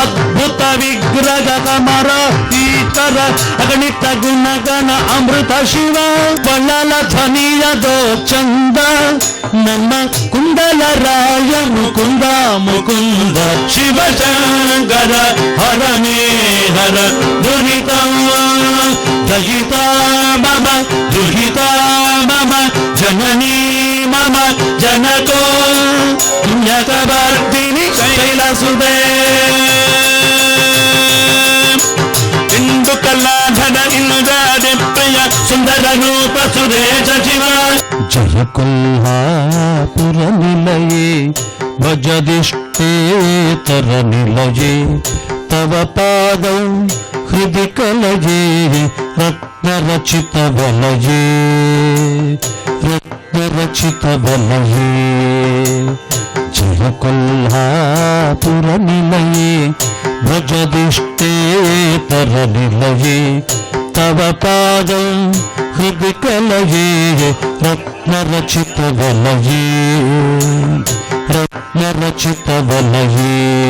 అద్భుత విగ్రహ విగ్రగమర ఈతర అగణిత గుణగణ అమృత శివ పళ్ళల ధనియదో చంద నమ్మ కుండల రాయ ముకుంద ముకుంద శివ శంకర హర హర దుహిత దహిత మమ దుహిత మమ జననీ మమ జనతో పుణ్యకవర్ధిని శైలసుదే రూప జయ కొల్హాపుర నిలయే భజదిష్టేతర నిలయే తవ పాదం హృది కలయే రత్నరచిత వలయే రత్నరచిత వలయే జయ కొల్హాపుర నిలయే భజదిష్టేతర నిలయే తవ పాదం హృది కలయే రత్నరచిత వలయే. రత్న రచిత వలయే.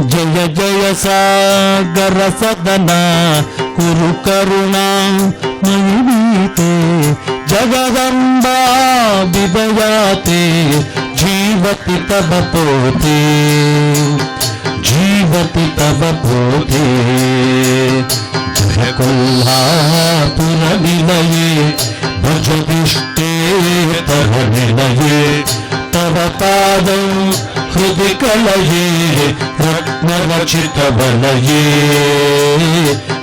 జయ జయ సాగర సదన కురు కరుణా మయునీతే జగదంబా విభయాతే జీవతి తవ పోతే. జీవతి తవ పోతే. कोल्हापुरनिलये भुजदुष्टे तरुनिलये तव पादं हृदि कलये रत्नरचितवलये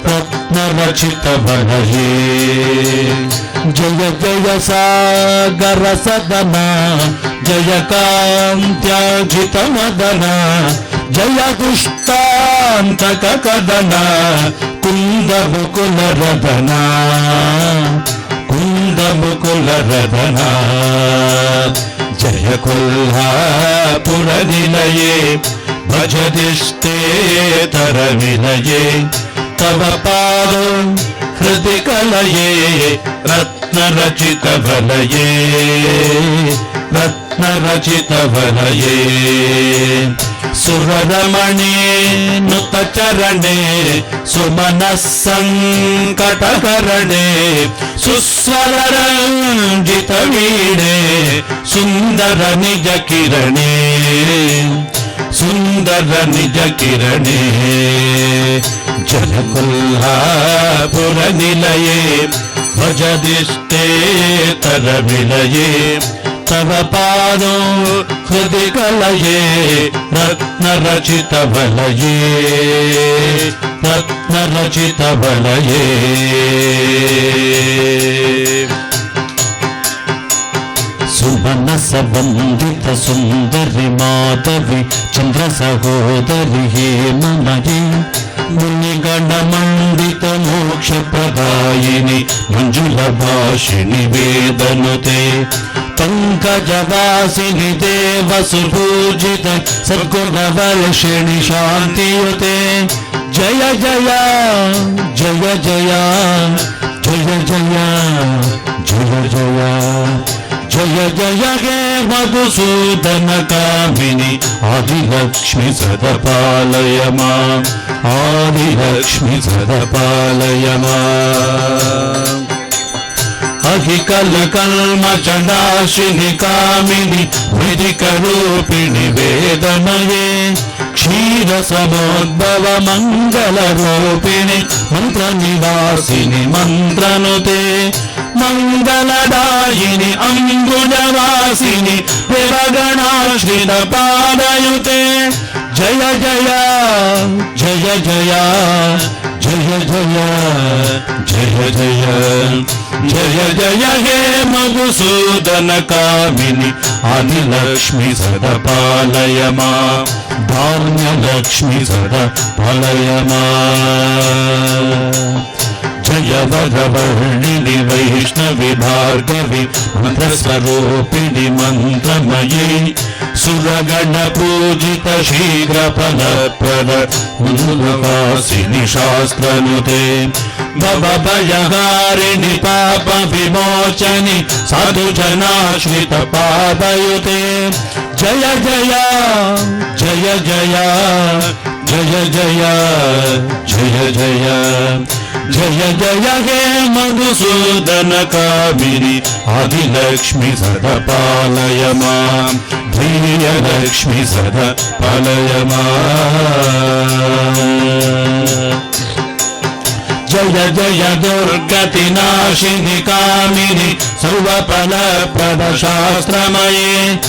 रत्नरचितवलये जय जय सागर सदना जय कान्त्याजितमदना జయ దుష్టాంతక కదన కుందముకుల రదన కుందముకుల రదన జయ కొల్లాపుర నిలయే భజదిష్టేతర వినయే తవ పాదం హృది కలయే రత్నరచిత వలయే. రత్నరచిత వలయే. ಸುರರಮಣೇ ನುತ ಚರಣೇ ಸುಮನ ಸಂಕಟಕರಣೆ ಸುಸ್ವರ ರಂಜಿತ ವೀಣೆ ಸುಂದರ ನಿಜ ಕಿರಣೆ ಸುಂದರ ನಿಜ ಕಿರಣೆ ಜಲಕೊಲ್ಲಾಪುರ ನಿಲಯೇ ಭಜದಿಷ್ಟೇ ತರ ವಿಲಯೇ तव पादो हृदि कलये रत्नरचितवलये रत्नरचितवलये सुवनसबन्धित सुन्दरि माधवि चन्द्रसहोदरि हे मनये మునిగణమండిత మోక్ష ప్రదాయిని మంజుల భాషిణి వేదనుతే पङ्कजवासिनि देवसुपूजित सद्गुणबलषिणि शान्तियुते जय जया जय जया जय जया जय जया जय जय हे मधुसूदनकामिनि आदिलक्ष्मि सदपालय मा आदिलक्ष्मि सदपालय मा అధికల కల్మచండాశిని కామిని విధిక రూపిణి వేదమయే. క్షీర సమోద్భవ మంగళ రూపిణి మంత్ర నివాసిని మంత్రనుతే. మంగళదాయిని అంబుజవాసిని విరగణాశ్రిత పాదయుతే. జయ జయ జయ జయ. జయ జయ జయ జయ జయ జయ హే మధుసూదన కామిని అనిలక్ష్మి సదపాలయమా ధాన్యలక్ష్మి సదపాలయమా जयवरवर्णिनि वैष्णविभार्गवि मन्त्रस्वरूपिणि मन्त्रमयी सुरगणपूजितशीघ्रफलप्रद मूलवासिनि शास्त्रनुते भवभयहारिणि पापविमोचनि साधुजनाश्रितपादयुते जय जया जय जया जय जया जय जया జయ జయ హే మధుసూదన కామిని ఆదిలక్ష్మి సద పాలయమా. ధీయలక్ష్మి సద పాలయమా. జయ జయ దుర్గతి నాశిని కామిని సర్వఫల ప్రద శాస్త్రమయే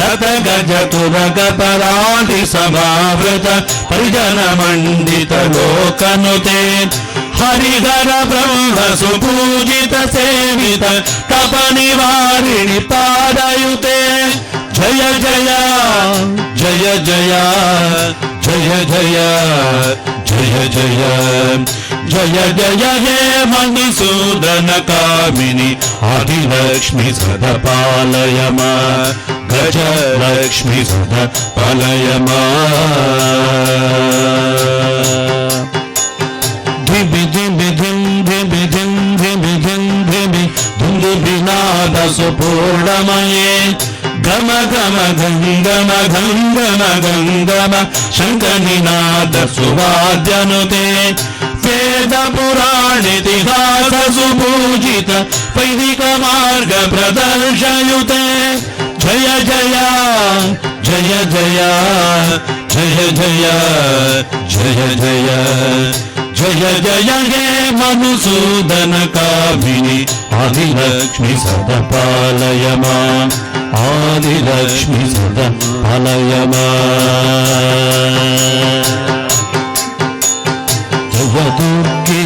రత గజ తురగ పరాటి సభావృత పరిజన మండిత లోకనుతే. హరిహర బ్రహ్మ సుపూజిత సేవిత తప నివారిణి పాదయుతే. జయ జయ జయ జయ జయ జయ జయ జయ. జయ జయ హే మణిసూదన కామిని ఆదిలక్ష్మి సద పాలయమా. గజ లక్ష్మి సద పాలయమా. ధుందు వినాద సుపూర్ణమయే గమ గమ గంగమ గంగమ గంగమ శంఖ నినాద సువాద్యనుతే వేద పురాణితిహాస సుపూజిత వైదిక మార్గ ప్రదర్శయుతే. జయ జయ జయ జయ జయ జయ జయ జయ. జయ జయ హే మధుసూదన కామిని ఆదిలక్ష్మి సదపాలయమా ఆదిలక్ష్మి సదపాలయమా జయదుర్గి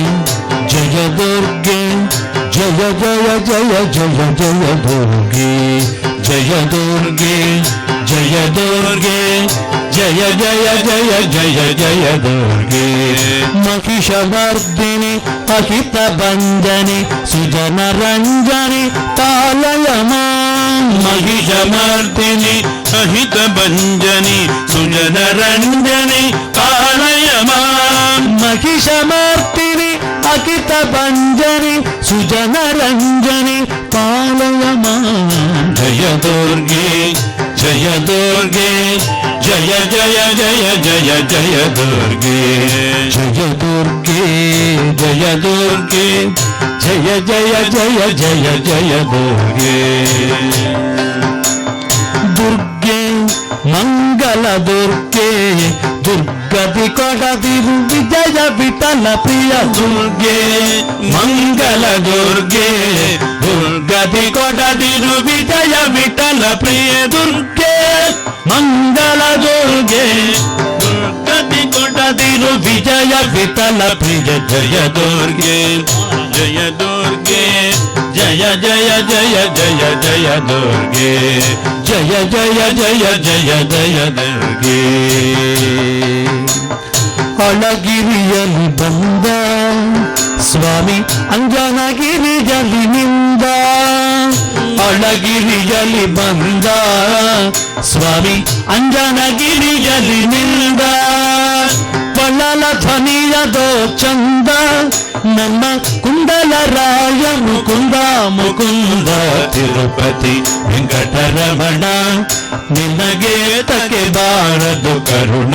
జయదుర్గి జయ జయ జయ జయ జయ దుర్గి జయ దుర్గి జయ జయ జయ జయ జయ దుర్గే మహిషవర్ధిని అహిత బంధని సుజన రంజని పాలయ మహిషమర్దిని అహిత భంజని సుజన రంజని పాలయ మహిషమర్దిని అకిత భంజని సుజన రంజని పాలయ జయ దుర్గే जय दुर्गे, जय जय जय जय जय दुर्गे। जय दुर्गे जय दुर्गे, जय जय जय जय जय दुर्गे। दुर्गे, मंगल दुर्गे। दुर्गति विजय विटल प्रिया दुर्गे, मंगल दुर्गे। दुर्गा दुर्गति कोटदीरु विजय विटल प्रिय दुर्गे, मंगल दुर्गे। दुर्गति कोटदीरु विजय विटल प्रिय जय दुर्गे जय दुर्गे। ಜಯ ಜಯ ಜಯ ಜಯ ಜಯ ದುರ್ಗೆ. ಜಯ ಜಯ ಜಯ ಜಯ ಜಯ ದುರ್ಗೆ. ಅಳಗಿರಿಯಲ್ಲಿ ಬಂದ ಸ್ವಾಮಿ ಅಂಜನಗಿರಿಯಲ್ಲಿ ನಿಂದ ಅಳಗಿರಿಯಲ್ಲಿ ಬಂದ ಸ್ವಾಮಿ ಅಂಜನಗಿರಿಯಲ್ಲಿ ನಿಂದ ಪಳ್ಳಲ ಧ್ವನಿಯದೋ ಚಂದ, ನಮ್ಮ ಕುಂಡಲ ರಾಯ ಮುಕುಂದ ಮುಕುಂದ ತಿರುಪತಿ ವೆಂಕಟರಮಣ. ನಿನಗೆ ತಕೆ ಬಾರದು ಕರುಣ,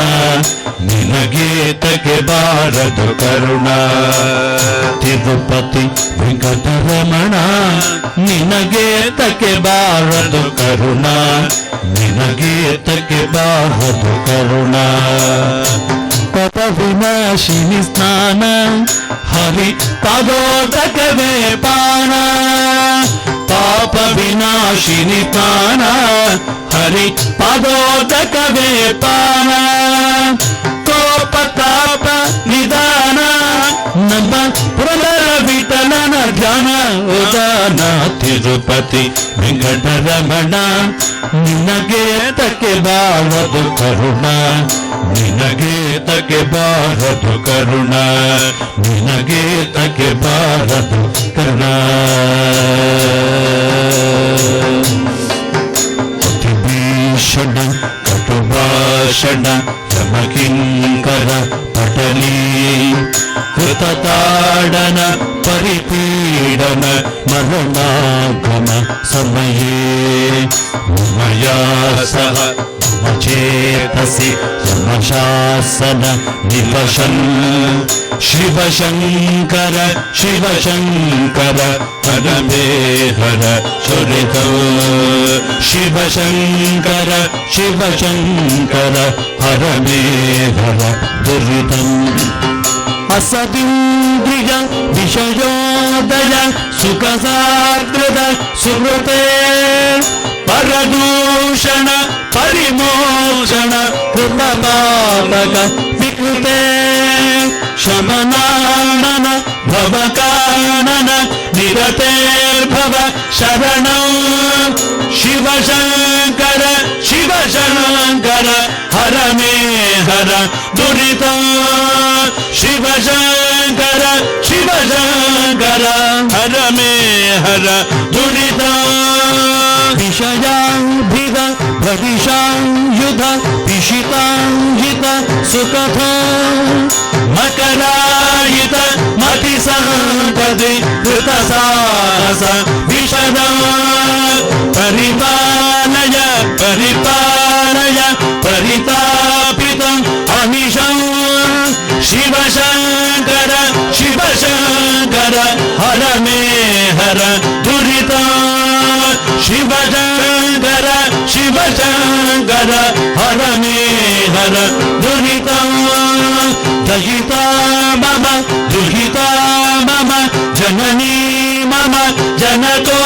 ನಿನಗೆ ತಕೆ ಬಾರದು ಕರುಣ. ತಿರುಪತಿ ವೆಂಕಟರಮಣ, ನಿನಗೆ ತಕೆ ಬಾರದು ಕರುಣ, ನಿನಗೆ ತಕೆ ಬಾರದು ಕರುಣ. ಪಾಪ ವಿನಾಶಿನಿ ಸ್ನಾನ ಹರಿ ಪದೋದಕವೇ ಪಾನ ಪಾಪ ವಿನಾಶಿನಿ ಪಾನ ಹರಿ ಪದೋದಕವೇ ಪಾನ ಕೋಪ ತಾಪ ನಿಧಾನ ನಮ್ಮ ಪುರದರ ವಿಠಲನ ಧ್ಯಾನ ಉದಾನ ತಿರುಪತಿ ವೆಂಕಟರಮಣ ನಿನಗೆ ತಕ್ಕೆ ಬಾಳದು ಕರುಣ ನಿನಗೆ ತಗೆ ಬಾರದು ಕರುಣ ನಿನಗೆ ತಗೆ ಬಾರದು ಕರುಣ ಭೀಷಣ ಕಟುಭಾಷಣ ರಮಕಿಂಕರ ಪಟಲಿ కృతతాడన పరిపీడన మరణాగమ సమయే మయా సహ చేతసి యమశాసన నివశం శివశంకర శివశంకర హర మే హర సురిత శివశంకర శివశంకర హర మే హర దురితం అసదింద్రియ విషయోదయ సుఖసాకృత సుహృతే పరదూషణ పరిమోషణ కృతపాతక వికృతే శమనానన భవకానన నిరతేర్భవ శరణం శివశంకర శివశంకర హర మే హర దురితం శివశంకర శివశంకర హర మే विषयाभिध भविषायुध पिशिताजित सुकथ मकरायित मतिसम्पदि कृतसारस विशदा परिपालय परिपालय परितापितम् अनिशं। शिवशङ्कर शिवशङ्कर, हर मे हर दुरीता। శివ శంకర శివ శంకర హర మే హర దురిత దహితా మమ దుహితా మమ జననీ మమ జనకో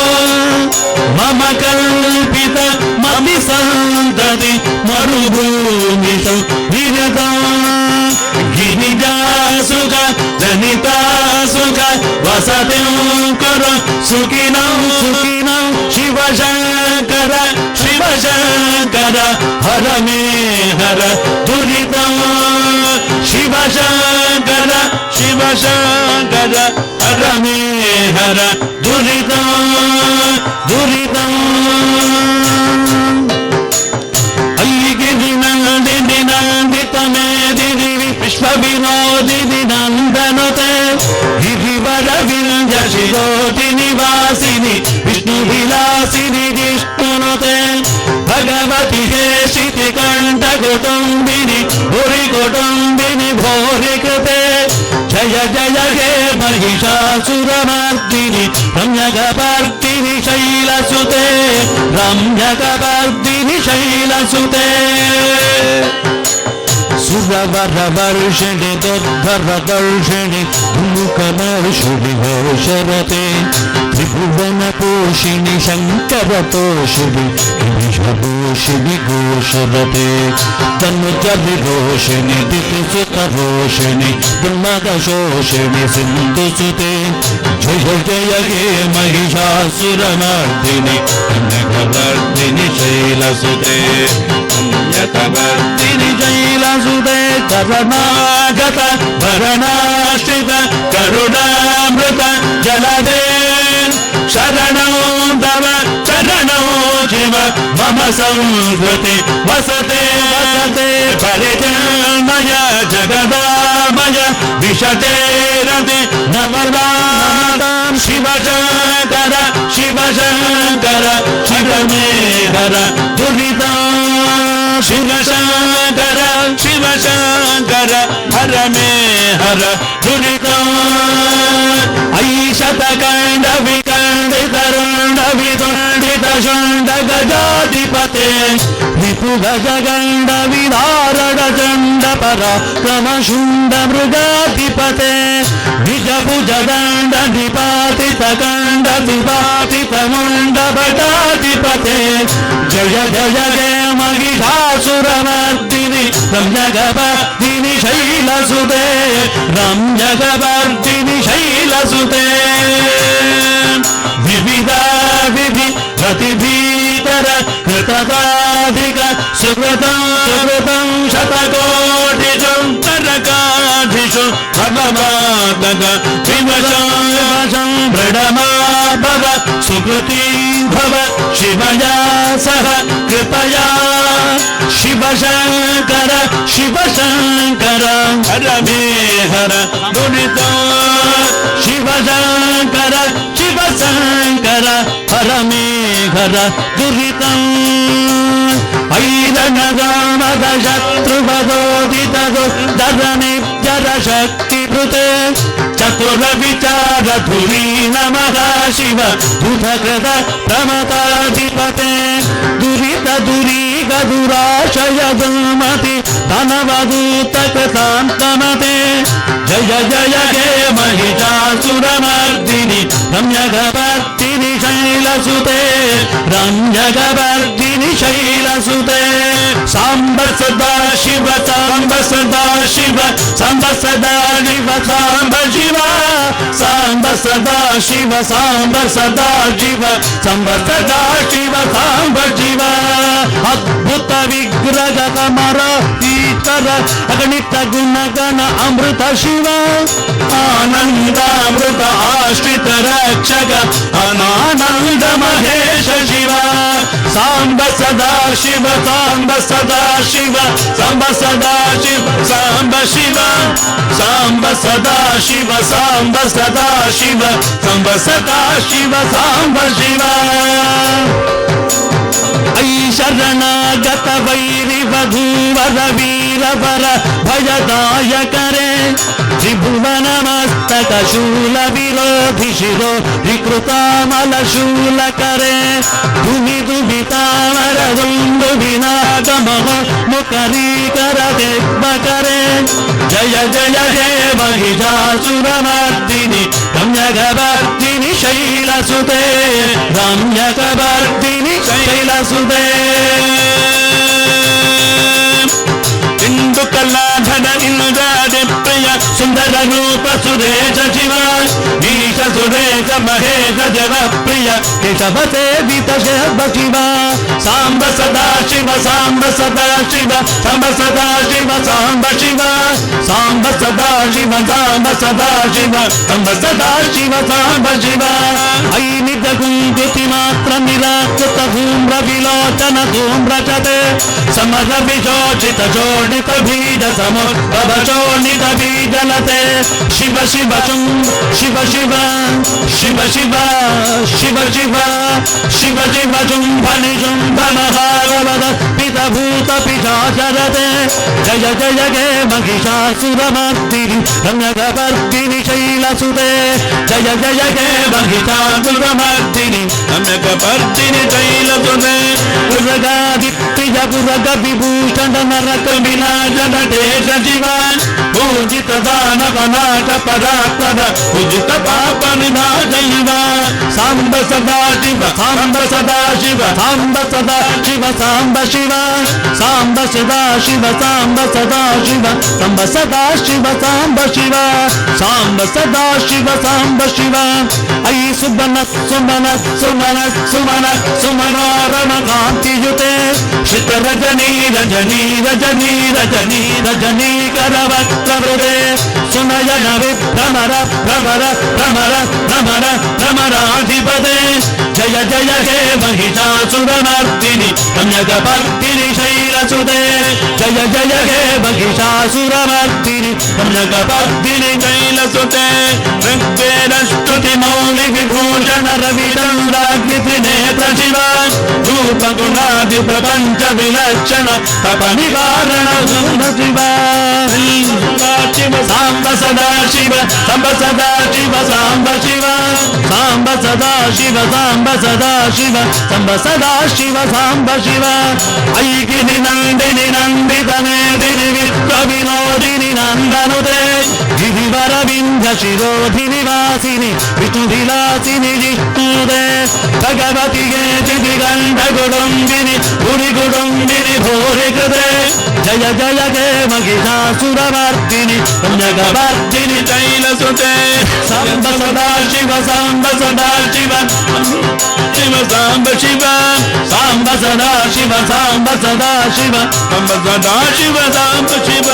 మమ కల్పిత మమి సంతతి మరుభూమితో విరత గిరిజాసుక జనితాసుక వసతి కర సుఖినం సుఖినం శివశంకర శివశంకర హర మే హర దురితం శివశంకర శివశంకర హర మే హర దురితం దురితం ఐగిరినందిని విలాసిని విష్ణునుతే భగవతి శేషితి కంఠ కుటుంబిని భూరి కుటుంబిని భూరి కృతే జయ జయ హే మహిషాసురమర్దిని రమ్యగపర్దిని శైలసుతే రమ్యగపర్దిని శైలసుతే. रवरवर्षिणि तद्धरदर्शिणि भूकमर्षिणि घोषरते त्रिभुवनपोषिणि शङ्करपोषिणि षभूषिणि घोषरते तन्मुचविघोषिणि दितिसुतघोषिणि दुर्मदशोषिणि सिन्धुसुते जय जय हे महिषासुरमर्दिनि कनकवर्दिनि शैलसुते సింధు జైలసుదే కరణాగత భరణాశ్రిత కరుణామృత జలదే శరణం తవ శరణం శివ మమ సంస్కృతి వసతే వసతే పరిజన్మయ జగదామయ విశతే రతి నమదాం శివ శంకర శివ శంకర శివ మే హర దురిత శివశాంకర శివశాంకర హర మే హర దురిత ఐశత కండ వికండిత రుండ వితుండిత షండ గజాధిపతే విపు గజ గండ విదారణ చండ పరాక్రమ శుండ మృగాధిపతే నిజ భుజ దండ నిపాతిత కండ విపాతిత ముండ భటాధిపతే జయ జయ జయ మహిషాసురమర్దిని రమ్యగవర్దిని శైలసుతే రమ్యగవర్దిని శైలసుతే వివిధ విధి ప్రతిభీ ప్రతిభీతర కృతదాధిక సుకృతం సుకృతం శతకోటిషు తరకాధిషు భగవాదగ వివశం దృఢమా భవ సుకృతి భవ శివయా సహ కృపయా శివ శంకర శివ శంకర హర మే హర దురిత శివ శంకర శివ శంకర హర మే శ్రీధర దురితం ఐదనగామద శత్రువదోదిత దుర్ధర నిర్జర శక్తి కృతే చతుర విచార ధురీ నమ శివ బుధకృత ప్రమతాధిపతే దురిత దురీగ దురాశయ దుమతి धनवदूतकृतान्तमते जय जय जय महिषासुरमर्दिनि रम्यगव ಶೈಲಸುತೆ ರಂಜಗವರ್ಧಿನಿ ಶೈಲಸುತೆ ಸಾಂಬ ಸದಾ ಶಿವ ಸಾಂಬ ಸದಾ ಶಿವ ಸಾಂಬ ಸದಾ ಶಿವ ಸಾಂಬ ಶಿವ ಸಾಂಬ ಸದಾ ಶಿವ ಸಾಂಬ ಸದಾ ಶಿವ ಸಾಂಬ ಸದಾ ಶಿವ ಸಾಂಬ ಶಿವ ಅದ್ಭುತ ವಿಗ್ರಹ ಕಮರ కమర ఈశ్వర అగణిత గుణగణ అమృత శివ. ఆనందామృత ఆశ్రిత రక్షక అనానంద మహేష శివ. సాంబ సదా శివ సాంబ సదా శివ సాంబ సదా శివ సాంబ శివ. సాంబ సదా శివ సాంబ సదా శివ సాంబ సదా శివ సాంబ శివ. ఐ శరణాగత వైరి వధూవర వీరవర భయదాయకరే త్రిభువన మస్తక శూల విరోధి శిరో వికృతామల శూల కరే ధుమి దుమితామర దుందు వినాగమహ ముఖరీకర దేవకరే జయ జయ హే మహిషాసురమర్దిని రమ్యగవర్తిని శైలసుతే శైలసుదే రమ్యకవర్ధిని శైలసుదే హిందుకల్లాధన ఇంద్రాదిప్రియ సుందర రూప సురేశ శివ నీశ మహేష మహేశ జవ ప్రియ కేశవ సేవిత శివ శివ సాంబ సదా శివ సాంబ సదా శివ సాంబ సదా శివ సాంబ శివ సాంబ సదా శివ సాంబ సదా శివ సాంబ సదా శివ సాంబ శివ ఐనిత నిజ మాత్ర నిరాకృత ధూమ్ర విలోచన ధూమ్రచతే సమర విశోచిత జోడిత బీజ సముద్భవ శోణిత బీజలతే శివ శివ శివ శివ शिव शिव शिव शिव शिव शिव जुम्भ निजुम्भ महागवद पितभूत पिशाचरते जय जय जय महिषासुरमर्तिनि रम्यकवर्तिनि शैलसुते जय जय जय महिषासुरमर्तिनि रम्यकवर्तिनि शैलसुते मृगादित्य పురగాదిత్య విభూషణ నరక వినాశన దేశ శివ పూజిత దానవ నాట పరాత్పర పూజిత పాప నినాశ శివ సాంబ సదా శివ సాంబ సదా శివ సాంబ సదా శివ సాంబ శివ. సాంబ సదా శివ సాంబ సదా శివ సాంబ సదా శివ సాంబ శివ. సాంబ సదా శివ సాంబ శివ. ఐ సుమన సుమన సుమన సుమన సుమనోరమ కాంతియుతే శిత రజనీ రజనీ రజనీ రజనీ రజనీ కరవక్రవృదే సునయన విభ్రమర భ్రమర భ్రమర భ్రమర భ్రమరాధిపదే జయ జయ హే మహిషాసురమర్దిని రమ్యగపర్దిని శైలసుదే జయ జయ హే మహిషాసురమర్దిని రమ్యగపర్దిని శైలసుతే ఋగ్వేద స్తుతి మౌలి విభూషణ రవిచంద్రాగ్ని నేత్ర శివ రూపగుణాది ప్రపంచ విలక్షణ తప నివారణ శివ సాంబ సదా శివ సాంబ సదా శివ సాంబ శివ. సాంబ సదా శివ సాంబ సదా శివ సాంబ సదా శివ సాంబ శివ. ఐగిని నందిని నందిత మేదిని విశ్వ వినోదిని నందనుదే. గిరివర వింధ్య ವಿಷ್ಣು ವಿಲಾಸಿನಿ ವಿಷ್ಣುದೆ ಭಗವತಿಗೆ ಚಿತಿ ಗಂಡ ಗುಡುಂಬಿನಿ ಗುಡಿ ಗುಡುಂಬಿನಿ ಭೋರಿ ಕೃದೆ जय जय जय महिषा सुरवर्तिनि जगवर्तिनि तैलसुते सांब सदा शिव सम्ब सदा शिव। शिव सांब शिव। सांब सदा शिव सांब सदा शिव। सम्ब सदा शिव सांब शिव।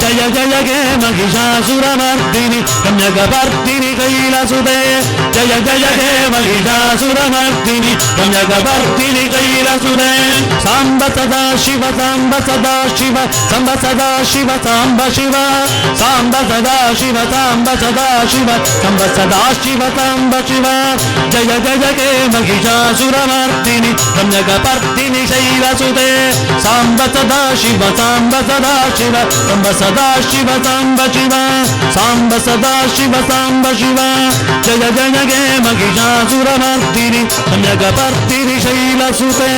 जय जय जय महिषा सुरवर्तिनि जगवर्तिनि तैलसुते जय जय जय महिषा सुरवर्तिनि जगवर्तिनि तैलसुते కైలసుదే సాంబ సదా శివ సాంబ సదా శివ సాంబ సదా శివ సాంబ శివ సాంబ సదా శివ సాంబ సదా శివ సాంబ సదా శివ సాంబ శివ జయ జయ హే మహిషాసురమర్దిని రమ్యగపర్దిని శైలసుదే సాంబ సదా శివ సాంబ సదా శివ సాంబ సదా శివ సాంబ శివ సాంబ సదా శివ సాంబ శివ జయ జయ గే మహిషాసురమర్దిని రమ్యగపర్దిని శైలసుతే